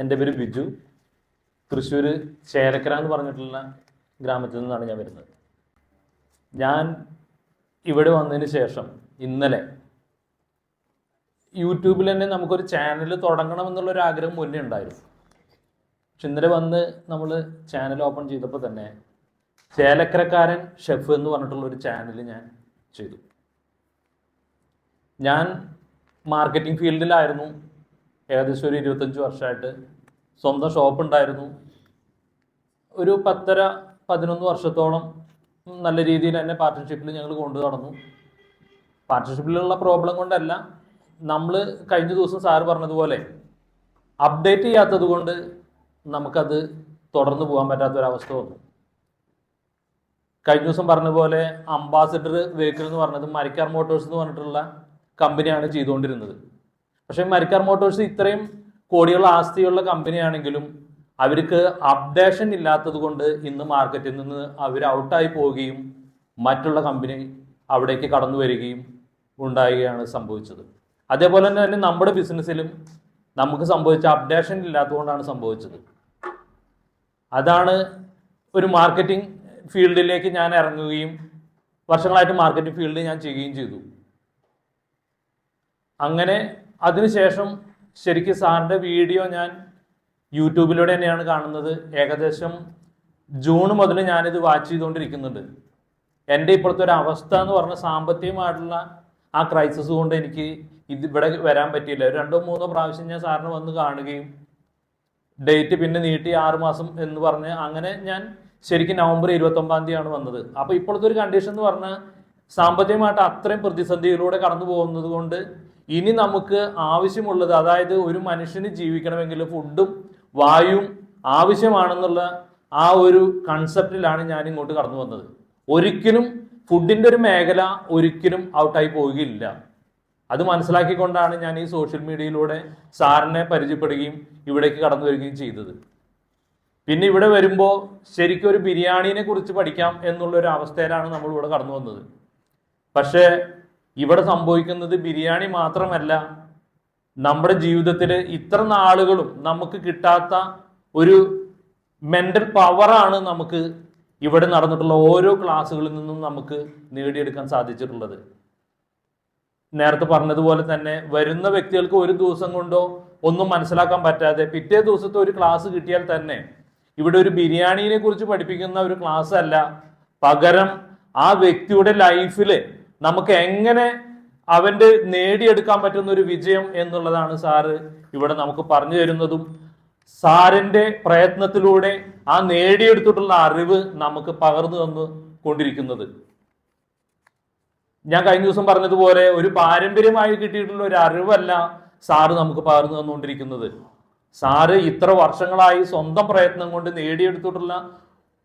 എന്റെ പേര് ബിജു. തൃശ്ശൂർ ചേരക്കര എന്ന് പറഞ്ഞിട്ടുള്ള ഗ്രാമത്തിൽ നിന്നാണ് ഞാൻ വരുന്നത്. ഞാൻ ഇവിടെ വന്നതിന് ശേഷം ഇന്നലെ യൂട്യൂബിൽ തന്നെ നമുക്കൊരു ചാനൽ തുടങ്ങണം എന്നുള്ളൊരു ആഗ്രഹം മുന്നേ ഉണ്ടായിരുന്നു. പക്ഷെ ഇന്നലെ വന്ന് നമ്മൾ ചാനൽ ഓപ്പൺ ചെയ്തപ്പോൾ തന്നെ ചേലക്കരക്കാരൻ ഷെഫ് എന്ന് പറഞ്ഞിട്ടുള്ള ഒരു ചാനൽ ഞാൻ ചെയ്തു. ഞാൻ മാർക്കറ്റിംഗ് ഫീൽഡിലായിരുന്നു ഏകദേശം ഒരു ഇരുപത്തഞ്ച് വർഷമായിട്ട് സ്വന്തം ഷോപ്പ് ഉണ്ടായിരുന്നു ഒരു പത്തര പതിനൊന്ന് വർഷത്തോളം നല്ല രീതിയിൽ തന്നെ പാർട്ട്ണർഷിപ്പിൽ ഞങ്ങൾ കൊണ്ടു നടന്നു. പാർട്ട്ണർഷിപ്പിലുള്ള പ്രോബ്ലം കൊണ്ടല്ല നമ്മൾ കഴിഞ്ഞ ദിവസം സാറ് പറഞ്ഞതുപോലെ അപ്ഡേറ്റ് ചെയ്യാത്തത് കൊണ്ട് നമുക്കത് തുടർന്ന് പോകാൻ പറ്റാത്തൊരവസ്ഥ വന്നു. കഴിഞ്ഞ ദിവസം പറഞ്ഞ പോലെ അംബാസിഡർ വെഹിക്കിൾ എന്ന് പറഞ്ഞത് മരിക്കാർ മോട്ടോഴ്സ് എന്ന് പറഞ്ഞിട്ടുള്ള കമ്പനിയാണ് ചെയ്തുകൊണ്ടിരുന്നത്. പക്ഷേ മരിക്കാർ മോട്ടോഴ്സ് ഇത്രയും കോടിയുള്ള ആസ്തിയുള്ള കമ്പനിയാണെങ്കിലും അവർക്ക് അപ്ഡേഷൻ ഇല്ലാത്തത് കൊണ്ട് ഇന്ന് മാർക്കറ്റിൽ നിന്ന് അവർ ഔട്ടായി പോവുകയും മറ്റുള്ള കമ്പനി അവിടേക്ക് കടന്നു വരികയും ഉണ്ടാകുകയാണ് സംഭവിച്ചത്. അതേപോലെ തന്നെ നമ്മുടെ ബിസിനസ്സിലും നമുക്ക് സംഭവിച്ച അപ്ഡേഷൻ ഇല്ലാത്തതുകൊണ്ടാണ് സംഭവിച്ചത്. അതാണ് ഒരു മാർക്കറ്റിംഗ് ഫീൽഡിലേക്ക് ഞാൻ ഇറങ്ങുകയും വർഷങ്ങളായിട്ട് മാർക്കറ്റിംഗ് ഫീൽഡ് ഞാൻ ചെയ്യുകയും ചെയ്തു. അങ്ങനെ അതിനുശേഷം ശരിക്കും സാറിന്റെ വീഡിയോ ഞാൻ യൂട്യൂബിലൂടെ തന്നെയാണ് കാണുന്നത്. ഏകദേശം ജൂൺ മുതൽ ഞാനിത് വാച്ച് ചെയ്തുകൊണ്ടിരിക്കുന്നുണ്ട്. എന്റെ ഇപ്പോഴത്തെ ഒരു അവസ്ഥ എന്ന് പറഞ്ഞ സാമ്പത്തികമായിട്ടുള്ള ആ ക്രൈസിസ് കൊണ്ട് എനിക്ക് ഇത് ഇവിടെ വരാൻ പറ്റിയില്ല. രണ്ടോ മൂന്നോ പ്രാവശ്യം ഞാൻ സാറിന് വന്ന് കാണുകയും ഡേറ്റ് പിന്നെ നീട്ടി ആറുമാസം എന്ന് പറഞ്ഞ് അങ്ങനെ ഞാൻ ശരിക്കും നവംബർ ഇരുപത്തൊമ്പതാം തീയതിയാണ് വന്നത്. അപ്പോൾ ഇപ്പോഴത്തെ ഒരു കണ്ടീഷൻ എന്ന് പറഞ്ഞാൽ സാമ്പത്തികമായിട്ട് അത്രയും പ്രതിസന്ധിയിലൂടെ കടന്നു പോകുന്നത് കൊണ്ട് ഇനി നമുക്ക് ആവശ്യമുള്ളത് അതായത് ഒരു മനുഷ്യന് ജീവിക്കണമെങ്കിൽ ഫുഡും വായും ആവശ്യമാണെന്നുള്ള ആ ഒരു കൺസെപ്റ്റിലാണ് ഞാൻ ഇങ്ങോട്ട് കടന്നു വന്നത്. ഒരിക്കലും ഫുഡിന്റെ ഒരു മേഖല ഒരിക്കലും ഔട്ടായി പോവുകയില്ല. അത് മനസ്സിലാക്കിക്കൊണ്ടാണ് ഞാൻ ഈ സോഷ്യൽ മീഡിയയിലൂടെ സാറിനെ പരിചയപ്പെടുകയും ഇവിടേക്ക് കടന്നു വരികയും ചെയ്തത്. പിന്നെ ഇവിടെ വരുമ്പോൾ ശരിക്കും ഒരു ബിരിയാണീനെ കുറിച്ച് പഠിക്കാം എന്നുള്ള ഒരു അവസ്ഥയിലാണ് നമ്മൾ ഇവിടെ കടന്നു വന്നത്. പക്ഷേ ഇവിടെ സംഭവിക്കുന്നത് ബിരിയാണി മാത്രമല്ല. നമ്മുടെ ജീവിതത്തിൽ ഇത്ര നാളുകളും നമുക്ക് കിട്ടാത്ത ഒരു മെന്റൽ പവറാണ് നമുക്ക് ഇവിടെ നടന്നിട്ടുള്ള ഓരോ ക്ലാസ്സുകളിൽ നിന്നും നമുക്ക് നേടിയെടുക്കാൻ സാധിച്ചിട്ടുള്ളത്. നേരത്തെ പറഞ്ഞതുപോലെ തന്നെ വരുന്ന വ്യക്തികൾക്ക് ഒരു ദിവസം കൊണ്ടോ ഒന്നും മനസ്സിലാക്കാൻ പറ്റാതെ പിറ്റേ ദിവസത്തെ ഒരു ക്ലാസ് കിട്ടിയാൽ തന്നെ ഇവിടെ ഒരു ബിരിയാണിനെ കുറിച്ച് പഠിപ്പിക്കുന്ന ഒരു ക്ലാസ് അല്ല. പകരം ആ വ്യക്തിയുടെ ലൈഫിൽ നമുക്ക് എങ്ങനെ അവന്റെ നേടിയെടുക്കാൻ പറ്റുന്ന ഒരു വിജയം എന്നുള്ളതാണ് സാറ് ഇവിടെ നമുക്ക് പറഞ്ഞു തരുന്നതും. സാറിന്റെ പ്രയത്നത്തിലൂടെ ആ നേടിയെടുത്തിട്ടുള്ള അറിവ് നമുക്ക് പകർന്നു തന്നു കൊണ്ടിരിക്കുന്നത്. ഞാൻ കഴിഞ്ഞ ദിവസം പറഞ്ഞതുപോലെ ഒരു പാരമ്പര്യമായി കിട്ടിയിട്ടുള്ള ഒരു അറിവല്ല സാറ് നമുക്ക് പകർന്നു തന്നുകൊണ്ടിരിക്കുന്നത്. സാറ് ഇത്ര വർഷങ്ങളായി സ്വന്തം പ്രയത്നം കൊണ്ട് നേടിയെടുത്തിട്ടുള്ള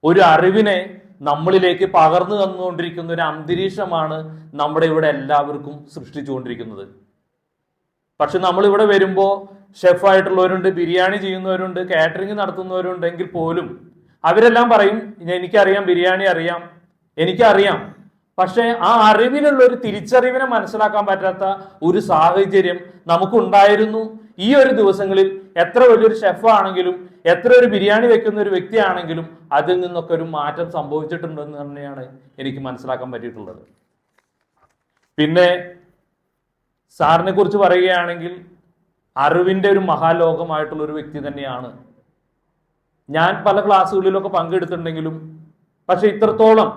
ഒരു അറിവിനെ നമ്മളിലേക്ക് പകർന്നു തന്നുകൊണ്ടിരിക്കുന്ന ഒരു അന്തരീക്ഷമാണ് നമ്മുടെ ഇവിടെ എല്ലാവർക്കും സൃഷ്ടിച്ചുകൊണ്ടിരിക്കുന്നത്. പക്ഷെ നമ്മളിവിടെ വരുമ്പോൾ ഷെഫായിട്ടുള്ളവരുണ്ട് ബിരിയാണി ചെയ്യുന്നവരുണ്ട് കാറ്ററിംഗ് നടത്തുന്നവരുണ്ടെങ്കിൽ പോലും അവരെല്ലാം പറയും എനിക്കറിയാം ബിരിയാണി അറിയാം എനിക്കറിയാം. പക്ഷേ ആ അറിവിലുള്ള ഒരു തിരിച്ചറിവിനെ മനസ്സിലാക്കാൻ പറ്റാത്ത ഒരു സാഹചര്യം നമുക്കുണ്ടായിരുന്നു. ഈ ഒരു ദിവസങ്ങളിൽ എത്ര വലിയൊരു ഷെഫ് ആണെങ്കിലും എത്ര ഒരു ബിരിയാണി വെക്കുന്ന ഒരു വ്യക്തിയാണെങ്കിലും അതിൽ നിന്നൊക്കെ ഒരു മാറ്റം സംഭവിച്ചിട്ടുണ്ടെന്ന് തന്നെയാണ് എനിക്ക് മനസ്സിലാക്കാൻ പറ്റിയിട്ടുള്ളത്. പിന്നെ സാറിനെ കുറിച്ച് പറയുകയാണെങ്കിൽ അറിവിന്റെ ഒരു മഹാലോകമായിട്ടുള്ള ഒരു വ്യക്തി തന്നെയാണ്. ഞാൻ പല ക്ലാസ്സുകളിലൊക്കെ പങ്കെടുത്തിട്ടുണ്ടെങ്കിലും പക്ഷെ ഇത്രത്തോളം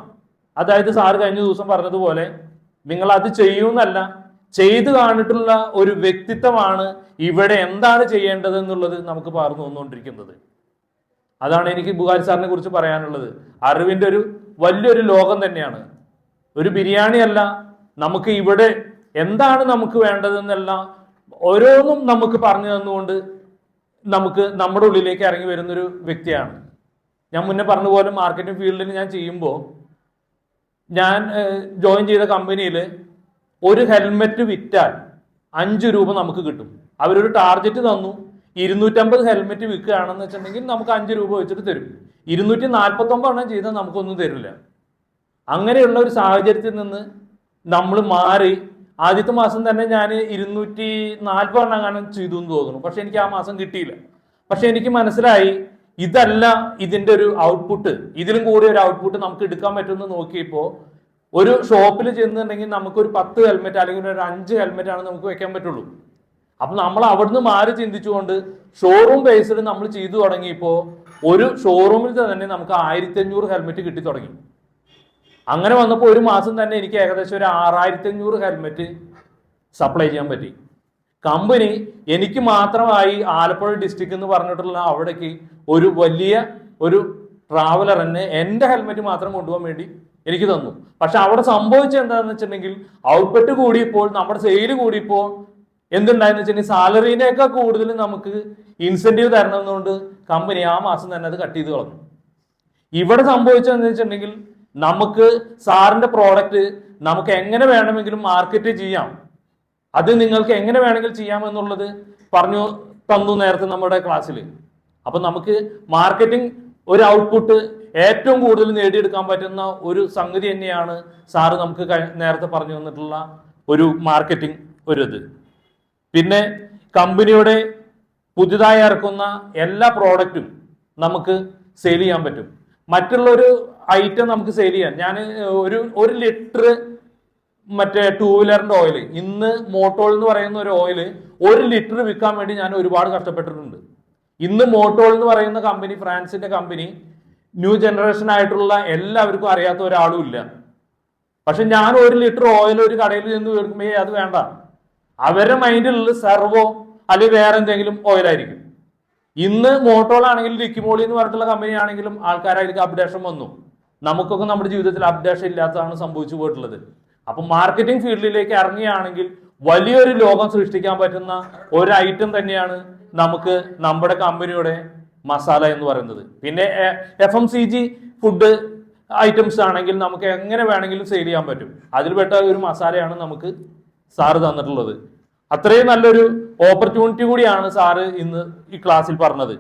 അതായത് സാറ് കഴിഞ്ഞ ദിവസം പറഞ്ഞതുപോലെ നിങ്ങൾ അത് ചെയ്യുന്നല്ല ചെയ്തു കാണിട്ടുള്ള ഒരു വ്യക്തിത്വമാണ് ഇവിടെ എന്താണ് ചെയ്യേണ്ടത് എന്നുള്ളത് നമുക്ക് പറഞ്ഞു വന്നുകൊണ്ടിരിക്കുന്നത്. അതാണ് എനിക്ക് ബുഹാരി സാറിനെ കുറിച്ച് പറയാനുള്ളത്. അറിവിന്റെ ഒരു വലിയൊരു ലോകം തന്നെയാണ്. ഒരു ബിരിയാണി അല്ല നമുക്ക് ഇവിടെ എന്താണ് നമുക്ക് വേണ്ടതെന്നല്ല ഓരോന്നും നമുക്ക് പറഞ്ഞു തന്നുകൊണ്ട് നമുക്ക് നമ്മുടെ ഉള്ളിലേക്ക് ഇറങ്ങി വരുന്നൊരു വ്യക്തിയാണ്. ഞാൻ മുന്നേ പറഞ്ഞ പോലെ മാർക്കറ്റിംഗ് ഫീൽഡിൽ ഞാൻ ചെയ്യുമ്പോൾ ഞാൻ ജോയിൻ ചെയ്ത കമ്പനിയിൽ ഒരു ഹെൽമെറ്റ് വിറ്റാൽ അഞ്ച് രൂപ നമുക്ക് കിട്ടും. അവരൊരു ടാർഗറ്റ് തന്നു. ഇരുന്നൂറ്റമ്പത് ഹെൽമെറ്റ് വിൽക്കുകയാണെന്ന് വെച്ചിട്ടുണ്ടെങ്കിൽ നമുക്ക് അഞ്ച് രൂപ വെച്ചിട്ട് തരും. ഇരുന്നൂറ്റി നാൽപ്പത്തൊമ്പത് എണ്ണം ചെയ്താൽ നമുക്കൊന്നും തരില്ല. അങ്ങനെയുള്ള ഒരു സാഹചര്യത്തിൽ നിന്ന് നമ്മൾ മാറി. ആദ്യത്തെ മാസം തന്നെ ഞാൻ ഇരുന്നൂറ്റി നാൽപ്പത് എണ്ണം കാണാൻ ചെയ്തു എന്ന് തോന്നുന്നു. പക്ഷെ എനിക്ക് ആ മാസം കിട്ടിയില്ല. പക്ഷെ എനിക്ക് മനസ്സിലായി ഇതല്ല ഇതിന്റെ ഒരു ഔട്ട്പുട്ട് ഇതിലും കൂടി ഒരു ഔട്ട്പുട്ട് നമുക്ക് എടുക്കാൻ പറ്റുമെന്ന് നോക്കിയപ്പോ ഒരു ഷോപ്പിൽ ചെന്നുണ്ടെങ്കിൽ നമുക്ക് ഒരു പത്ത് ഹെൽമെറ്റ് അല്ലെങ്കിൽ ഒരു അഞ്ച് ഹെൽമെറ്റ് ആണ് നമുക്ക് വെക്കാൻ പറ്റുള്ളൂ. അപ്പൊ നമ്മൾ അവിടുന്ന് മാറി ചിന്തിച്ചുകൊണ്ട് ഷോറൂം ബേസ്ഡ് നമ്മൾ ചെയ്തു തുടങ്ങിയപ്പോൾ ഒരു ഷോറൂമിൽ തന്നെ നമുക്ക് ആയിരത്തി അഞ്ഞൂറ് ഹെൽമെറ്റ് കിട്ടി തുടങ്ങി. അങ്ങനെ വന്നപ്പോൾ ഒരു മാസം തന്നെ എനിക്ക് ഏകദേശം ഒരു ആറായിരത്തി അഞ്ഞൂറ് ഹെൽമെറ്റ് സപ്ലൈ ചെയ്യാൻ പറ്റി. കമ്പനി എനിക്ക് മാത്രമായി ആലപ്പുഴ ഡിസ്ട്രിക്ട് എന്ന് പറഞ്ഞിട്ടുള്ള അവിടേക്ക് ഒരു വലിയ ഒരു ട്രാവലർ തന്നെ എന്റെ ഹെൽമെറ്റ് മാത്രം കൊണ്ടുപോകാൻ വേണ്ടി എനിക്ക് തന്നു. പക്ഷെ അവിടെ സംഭവിച്ചത് എന്താണെന്ന് വെച്ചിട്ടുണ്ടെങ്കിൽ ഔട്ട്പുട്ട് കൂടിയപ്പോൾ നമ്മുടെ സെയിൽ കൂടിയപ്പോൾ എന്തുണ്ടായെന്ന് വെച്ചിട്ടുണ്ടെങ്കിൽ സാലറീനേക്കാൾ കൂടുതൽ നമുക്ക് ഇൻസെന്റീവ് തരണമെന്നുകൊണ്ട് കമ്പനി ആ മാസം തന്നെ അത് കട്ട് ചെയ്ത് കളഞ്ഞു. ഇവിടെ സംഭവിച്ചതെന്ന് വെച്ചിട്ടുണ്ടെങ്കിൽ നമുക്ക് സാറിന്റെ പ്രോഡക്റ്റ് നമുക്ക് എങ്ങനെ വേണമെങ്കിലും മാർക്കറ്റ് ചെയ്യാം. അത് നിങ്ങൾക്ക് എങ്ങനെ വേണമെങ്കിലും ചെയ്യാമെന്നുള്ളത് പറഞ്ഞു തന്നു നേരത്തെ നമ്മുടെ ക്ലാസ്സിൽ അപ്പം നമുക്ക് മാർക്കറ്റിംഗ് ഒരു ഔട്ട്പുട്ട് ഏറ്റവും കൂടുതൽ നേടിയെടുക്കാൻ പറ്റുന്ന ഒരു സംഗതി തന്നെയാണ് സാറ് നമുക്ക് നേരത്തെ പറഞ്ഞു തന്നിട്ടുള്ള ഒരു മാർക്കറ്റിംഗ് ഒരു ഇത്. പിന്നെ കമ്പനിയുടെ പുതുതായി ഇറക്കുന്ന എല്ലാ പ്രോഡക്റ്റും നമുക്ക് സെയിൽ ചെയ്യാൻ പറ്റും. മറ്റുള്ളൊരു ഐറ്റം നമുക്ക് സെയിൽ ചെയ്യാം. ഞാൻ ഒരു ഒരു ലിറ്റർ മറ്റേ ടൂ വീലറിന്റെ ഓയിൽ ഇന്ന് മോട്ടോൾ എന്ന് പറയുന്ന ഒരു ഓയിൽ ഒരു ലിറ്റർ വിൽക്കാൻ വേണ്ടി ഞാൻ ഒരുപാട് കഷ്ടപ്പെട്ടിട്ടുണ്ട്. ഇന്ന് മോട്ടോൾ എന്ന് പറയുന്ന കമ്പനി ഫ്രാൻസിന്റെ കമ്പനി ന്യൂ ജനറേഷൻ ആയിട്ടുള്ള എല്ലാവർക്കും അറിയാത്ത ഒരാളും ഇല്ല. പക്ഷെ ഞാൻ ഒരു ലിറ്റർ ഓയിൽ ഒരു കടയിൽ നിന്ന് മേടിക്കുമ്പോ അത് വേണ്ട. അവരുടെ മൈൻഡിലുള്ള സെർവോ അല്ലെങ്കിൽ വേറെ എന്തെങ്കിലും ഓയിലായിരിക്കും ഇന്ന് മോട്ടോൾ ആണെങ്കിലും ലിക്കിമോളി എന്ന് പറഞ്ഞിട്ടുള്ള കമ്പനി ആണെങ്കിലും ആൾക്കാരായിരിക്കും അപ്ഡേഷൻ വന്നു. നമുക്കൊക്കെ നമ്മുടെ ജീവിതത്തിൽ അപ്ഡേഷൻ ഇല്ലാത്തതാണ് സംഭവിച്ചു പോയിട്ടുള്ളത്. അപ്പൊ മാർക്കറ്റിംഗ് ഫീൽഡിലേക്ക് ഇറങ്ങുകയാണെങ്കിൽ വലിയൊരു ലോകം സൃഷ്ടിക്കാൻ പറ്റുന്ന ഒരു ഐറ്റം തന്നെയാണ് നമുക്ക് നമ്മുടെ കമ്പനിയുടെ മസാല എന്ന് പറയുന്നത്. പിന്നെ F M C G food items ആണെങ്കിൽ നമുക്ക് എങ്ങനെ വേണമെങ്കിലും സെയിൽ ചെയ്യാൻ പറ്റും. അതിൽപ്പെട്ട ഒരു മസാലയാണ് നമുക്ക് സാറ് തന്നിട്ടുള്ളത്. അത്രയും നല്ലൊരു ഓപ്പർച്യൂണിറ്റി കൂടിയാണ് സാറ് ഇന്ന് ഈ ക്ലാസ്സിൽ പറഞ്ഞത്.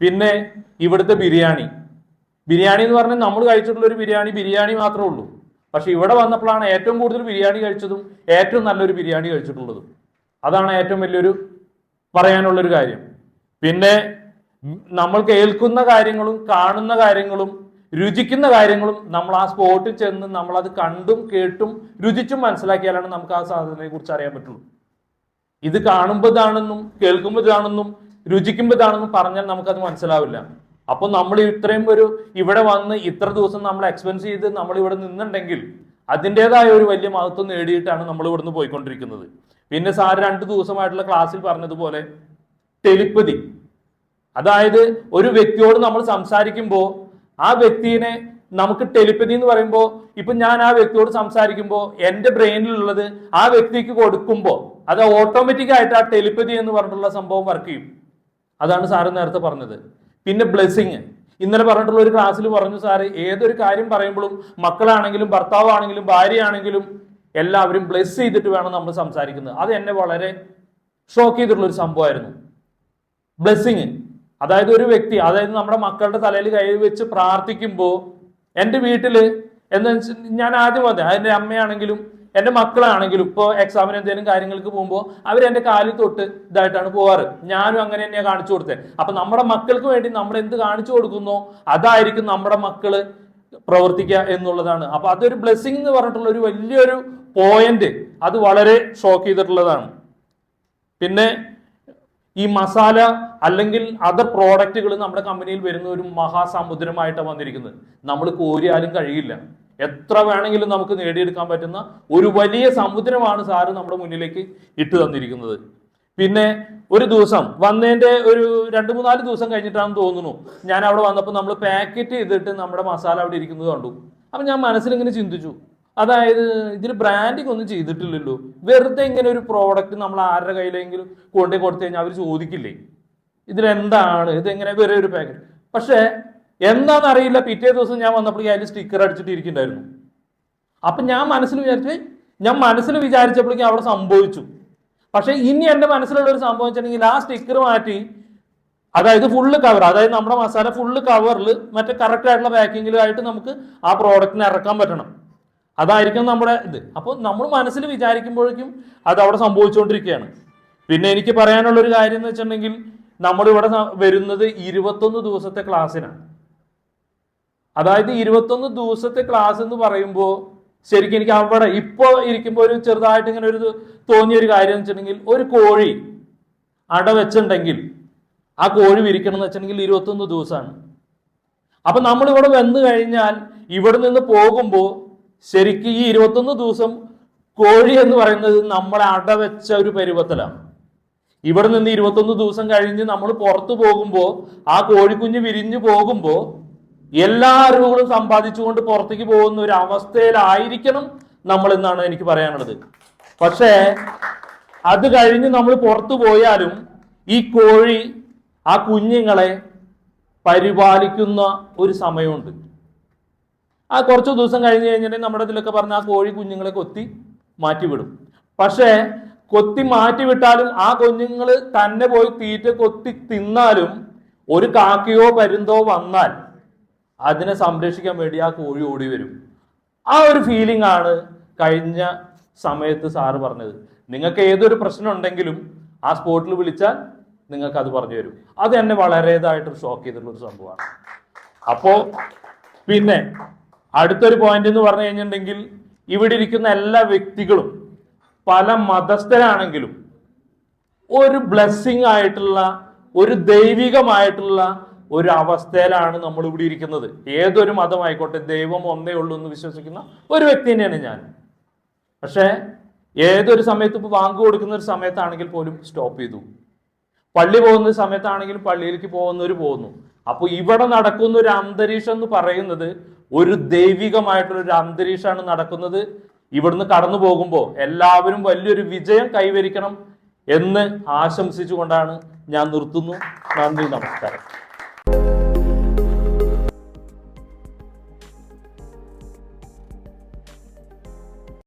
പിന്നെ ഇവിടുത്തെ ബിരിയാണി. ബിരിയാണി എന്ന് പറഞ്ഞാൽ നമ്മൾ കഴിച്ചിട്ടുള്ള ഒരു ബിരിയാണി ബിരിയാണി മാത്രമേ ഉള്ളൂ. പക്ഷെ ഇവിടെ വന്നപ്പോഴാണ് ഏറ്റവും കൂടുതൽ ബിരിയാണി കഴിച്ചതും ഏറ്റവും നല്ലൊരു ബിരിയാണി കഴിച്ചിട്ടുള്ളതും. അതാണ് ഏറ്റവും വലിയൊരു പറയാനുള്ളൊരു കാര്യം. പിന്നെ നമ്മൾ കേൾക്കുന്ന കാര്യങ്ങളും കാണുന്ന കാര്യങ്ങളും രുചിക്കുന്ന കാര്യങ്ങളും നമ്മൾ ആ സ്പോട്ടിൽ ചെന്ന് നമ്മൾ അത് കണ്ടും കേട്ടും രുചിച്ചും മനസ്സിലാക്കിയാലാണ് നമുക്ക് ആ സാധനത്തെ കുറിച്ച് അറിയാൻ പറ്റുള്ളൂ. ഇത് കാണുമ്പോൾ ഇതാണെന്നും കേൾക്കുമ്പോൾ ഇതാണെന്നും രുചിക്കുമ്പോൾ ഇതാണെന്നും പറഞ്ഞാൽ നമുക്കത് മനസ്സിലാവില്ല. അപ്പൊ നമ്മൾ ഇത്രയും ഒരു ഇവിടെ വന്ന് ഇത്ര ദിവസം നമ്മൾ എക്സ്പെൻസ് ചെയ്ത് നമ്മൾ ഇവിടെ നിന്നുണ്ടെങ്കിൽ അതിന്റെതായ ഒരു വലിയ മഹത്വം നേടിയിട്ടാണ് നമ്മൾ ഇവിടുന്ന് പോയിക്കൊണ്ടിരിക്കുന്നത്. പിന്നെ സാർ രണ്ട് ദിവസമായിട്ടുള്ള ക്ലാസ്സിൽ പറഞ്ഞതുപോലെ ടെലിപ്പതി. അതായത് ഒരു വ്യക്തിയോട് നമ്മൾ സംസാരിക്കുമ്പോൾ ആ വ്യക്തിനെ നമുക്ക് ടെലിപ്പതി എന്ന് പറയുമ്പോൾ ഇപ്പൊ ഞാൻ ആ വ്യക്തിയോട് സംസാരിക്കുമ്പോൾ എന്റെ ബ്രെയിനിലുള്ളത് ആ വ്യക്തിക്ക് കൊടുക്കുമ്പോൾ അത് ഓട്ടോമാറ്റിക് ആയിട്ട് ആ ടെലിപ്പതി എന്ന് പറഞ്ഞിട്ടുള്ള സംഭവം വർക്ക് ചെയ്യും. അതാണ് സാറ് നേരത്തെ പറഞ്ഞത്. പിന്നെ ബ്ലെസ്സിങ് ഇന്നലെ പറഞ്ഞിട്ടുള്ള ഒരു ക്ലാസ്സിൽ പറഞ്ഞു സാറ് ഏതൊരു കാര്യം പറയുമ്പോഴും മക്കളാണെങ്കിലും ഭർത്താവാണെങ്കിലും ഭാര്യയാണെങ്കിലും എല്ലാവരും ബ്ലെസ് ചെയ്തിട്ട് വേണം നമ്മൾ സംസാരിക്കുന്നത്. അത് എന്നെ വളരെ ഷോക്ക് ചെയ്തിട്ടുള്ള ഒരു സംഭവമായിരുന്നു. ബ്ലെസ്സിങ് അതായത് ഒരു വ്യക്തി അതായത് നമ്മുടെ മക്കളുടെ തലയിൽ കൈ വെച്ച് പ്രാർത്ഥിക്കുമ്പോൾ എന്റെ വീട്ടിൽ എന്ന് ഞാൻ ആദ്യം പറഞ്ഞത് എന്റെ അമ്മയാണെങ്കിലും എന്റെ മക്കളാണെങ്കിലും ഇപ്പോൾ എക്സാമിന് എന്തെങ്കിലും കാര്യങ്ങൾക്ക് പോകുമ്പോൾ അവർ എന്റെ കാലിൽ തൊട്ട് ഇതായിട്ടാണ് പോവാറ്. ഞാനും അങ്ങനെ തന്നെയാണ് കാണിച്ചു കൊടുത്തത് അപ്പം നമ്മുടെ മക്കൾക്ക് വേണ്ടി നമ്മൾ എന്ത് കാണിച്ചു കൊടുക്കുന്നോ അതായിരിക്കും നമ്മുടെ മക്കൾ പ്രവർത്തിക്കുക എന്നുള്ളതാണ്. അപ്പം അതൊരു ബ്ലെസ്സിങ് എന്ന് പറഞ്ഞിട്ടുള്ള ഒരു വലിയൊരു പോയിന്റ് അത് വളരെ ഷോക്ക് ചെയ്തിട്ടുള്ളതാണ്. പിന്നെ ഈ മസാല അല്ലെങ്കിൽ അതർ പ്രോഡക്റ്റുകൾ നമ്മുടെ കമ്പനിയിൽ വരുന്ന ഒരു മഹാസമുദ്രമായിട്ടാണ് വന്നിരിക്കുന്നത്. നമ്മൾ കോരിയാലും കഴിയില്ല. എത്ര വേണമെങ്കിലും നമുക്ക് നേടിയെടുക്കാൻ പറ്റുന്ന ഒരു വലിയ സമുദ്രമാണ് സാറ് നമ്മുടെ മുന്നിലേക്ക് ഇട്ട് തന്നിരിക്കുന്നത്. പിന്നെ ഒരു ദിവസം വന്നതിന്റെ ഒരു രണ്ട് മൂന്നാൽ ദിവസം കഴിഞ്ഞിട്ടാണെന്ന് തോന്നുന്നു. ഞാൻ അവിടെ വന്നപ്പോൾ നമ്മൾ പാക്കറ്റ് ചെയ്തിട്ട് നമ്മുടെ മസാല അവിടെ ഇരിക്കുന്നത് കണ്ടു. അപ്പം ഞാൻ മനസ്സിലിങ്ങനെ ചിന്തിച്ചു. അതായത് ഇതിൽ ബ്രാൻഡിങ് ഒന്നും ചെയ്തിട്ടില്ലല്ലോ. വെറുതെ ഇങ്ങനെ ഒരു പ്രോഡക്റ്റ് നമ്മൾ ആരുടെ കയ്യിലെങ്കിലും കൊണ്ടുപോയി കൊടുത്തു കഴിഞ്ഞാൽ അവർ ചോദിക്കില്ലേ? ഇതിലെന്താണ്? ഇതെങ്ങനെ വെറുതെ ഒരു പാക്കറ്റ് പക്ഷേ എന്താണെന്ന് അറിയില്ല പിറ്റേ ദിവസം ഞാൻ വന്നപ്പോൾ അതിൽ സ്റ്റിക്കർ അടിച്ചിട്ട് ഇരിക്കുന്നുണ്ടായിരുന്നു അപ്പൊ ഞാൻ മനസ്സിൽ വിചാരിച്ചു "ഏയ്, ഞാൻ മനസ്സിൽ വിചാരിച്ചപ്പോഴേക്കും അവിടെ സംഭവിച്ചു. പക്ഷേ ഇനി എന്റെ മനസ്സിലുള്ള ഒരു സംഭവം വെച്ചിട്ടുണ്ടെങ്കിൽ ആ സ്റ്റിക്കർ മാറ്റി അതായത് ഫുള്ള് കവർ അതായത് നമ്മുടെ മസാല ഫുള്ള് കവറിൽ മറ്റേ കറക്റ്റ് ആയിട്ടുള്ള പാക്കിങ്ങിലായിട്ട് നമുക്ക് ആ പ്രോഡക്റ്റിനെ ഇറക്കാൻ പറ്റണം. അതായിരിക്കും നമ്മുടെ ഇത്. അപ്പോൾ നമ്മൾ മനസ്സിൽ വിചാരിക്കുമ്പോഴേക്കും അത് അവിടെ സംഭവിച്ചുകൊണ്ടിരിക്കുകയാണ്. പിന്നെ എനിക്ക് പറയാനുള്ള ഒരു കാര്യം എന്ന് വെച്ചിട്ടുണ്ടെങ്കിൽ നമ്മളിവിടെ വരുന്നത് ഇരുപത്തൊന്ന് ദിവസത്തെ ക്ലാസ്സിനാണ്. അതായത് ഇരുപത്തൊന്ന് ദിവസത്തെ ക്ലാസ് എന്ന് പറയുമ്പോൾ ശരിക്കും എനിക്ക് അവിടെ ഇപ്പോൾ ഇരിക്കുമ്പോൾ ഒരു ചെറുതായിട്ട് ഇങ്ങനെ ഒരു തോന്നിയ ഒരു കാര്യം എന്ന് വെച്ചിട്ടുണ്ടെങ്കിൽ ഒരു കോഴി അട വെച്ചിട്ടുണ്ടെങ്കിൽ ആ കോഴി വിരിക്കണം എന്ന് വെച്ചിട്ടുണ്ടെങ്കിൽ ഇരുപത്തൊന്ന് ദിവസമാണ്. അപ്പൊ നമ്മൾ ഇവിടെ വന്നു കഴിഞ്ഞാൽ ഇവിടെ നിന്ന് പോകുമ്പോൾ ശരിക്കും ഈ ഇരുപത്തൊന്ന് ദിവസം കോഴി എന്ന് പറയുന്നത് നമ്മളെ അടവെച്ച ഒരു പരുവത്തിലാണ്. ഇവിടെ നിന്ന് ഇരുപത്തൊന്ന് ദിവസം കഴിഞ്ഞ് നമ്മൾ പുറത്തു പോകുമ്പോൾ ആ കോഴിക്കുഞ്ഞ് വിരിഞ്ഞു പോകുമ്പോൾ എല്ലാ അറിവുകളും സമ്പാദിച്ചുകൊണ്ട് പുറത്തേക്ക് പോകുന്ന ഒരു അവസ്ഥയിലായിരിക്കണം നമ്മൾ എന്നാണ് എനിക്ക് പറയാനുള്ളത്. പക്ഷേ അത് കഴിഞ്ഞ് നമ്മൾ പുറത്തു പോയാലും ഈ കോഴി ആ കുഞ്ഞുങ്ങളെ പരിപാലിക്കുന്ന ഒരു സമയമുണ്ട്. ആ കുറച്ച് ദിവസം കഴിഞ്ഞ് കഴിഞ്ഞിട്ടുണ്ടെങ്കിൽ നമ്മുടെ ഇതിലൊക്കെ പറഞ്ഞ ആ കോഴി കുഞ്ഞുങ്ങളെ കൊത്തി മാറ്റിവിടും. പക്ഷേ കൊത്തി മാറ്റിവിട്ടാലും ആ കുഞ്ഞുങ്ങൾ തന്നെ പോയി തീറ്റ കൊത്തി തിന്നാലും ഒരു കാക്കയോ പരുന്തോ വന്നാൽ അതിനെ സംരക്ഷിക്കാൻ വേണ്ടി ആ കോഴി ഓടി വരും. ആ ഒരു ഫീലിംഗ് ആണ് കഴിഞ്ഞ സമയത്ത് സാറ് പറഞ്ഞത്. നിങ്ങൾക്ക് ഏതൊരു പ്രശ്നം ഉണ്ടെങ്കിലും ആ സ്പോട്ടിൽ വിളിച്ചാൽ നിങ്ങൾക്ക് അത് പറഞ്ഞു തരും. അത് എന്നെ വളരെയതായിട്ട് ഷോക്ക് ചെയ്തിട്ടുള്ള ഒരു സംഭവമാണ്. അപ്പോ പിന്നെ അടുത്തൊരു പോയിന്റ് എന്ന് പറഞ്ഞു കഴിഞ്ഞിട്ടുണ്ടെങ്കിൽ ഇവിടെ ഇരിക്കുന്ന എല്ലാ വ്യക്തികളും പല മതസ്ഥരാണെങ്കിലും ഒരു ബ്ലെസ്സിങ് ആയിട്ടുള്ള ഒരു ദൈവികമായിട്ടുള്ള ഒരു അവസ്ഥയിലാണ് നമ്മൾ ഇവിടെ ഇരിക്കുന്നത്. ഏതൊരു മതമായിക്കോട്ടെ ദൈവം ഒന്നേ ഉള്ളൂ എന്ന് വിശ്വസിക്കുന്ന ഒരു വ്യക്തി തന്നെയാണ് ഞാൻ. പക്ഷേ ഏതൊരു സമയത്ത് ഇപ്പോൾ വാങ്ങു കൊടുക്കുന്ന ഒരു സമയത്താണെങ്കിൽ പോലും സ്റ്റോപ്പ് ചെയ്തു. പള്ളി പോകുന്ന സമയത്താണെങ്കിൽ പള്ളിയിലേക്ക് പോകുന്നവർ പോകുന്നു. അപ്പോൾ ഇവിടെ നടക്കുന്ന ഒരു അന്തരീക്ഷം എന്ന് പറയുന്നത് ഒരു ദൈവികമായിട്ടുള്ള ഒരു അന്തരീക്ഷമാണ് നടക്കുന്നത്. ഇവിടുന്ന് കടന്നു പോകുമ്പോൾ എല്ലാവരും വലിയൊരു വിജയം കൈവരിക്കണം എന്ന് ആശംസിച്ചുകൊണ്ടാണ് ഞാൻ നിർത്തുന്നു. നന്ദി നമസ്കാരം.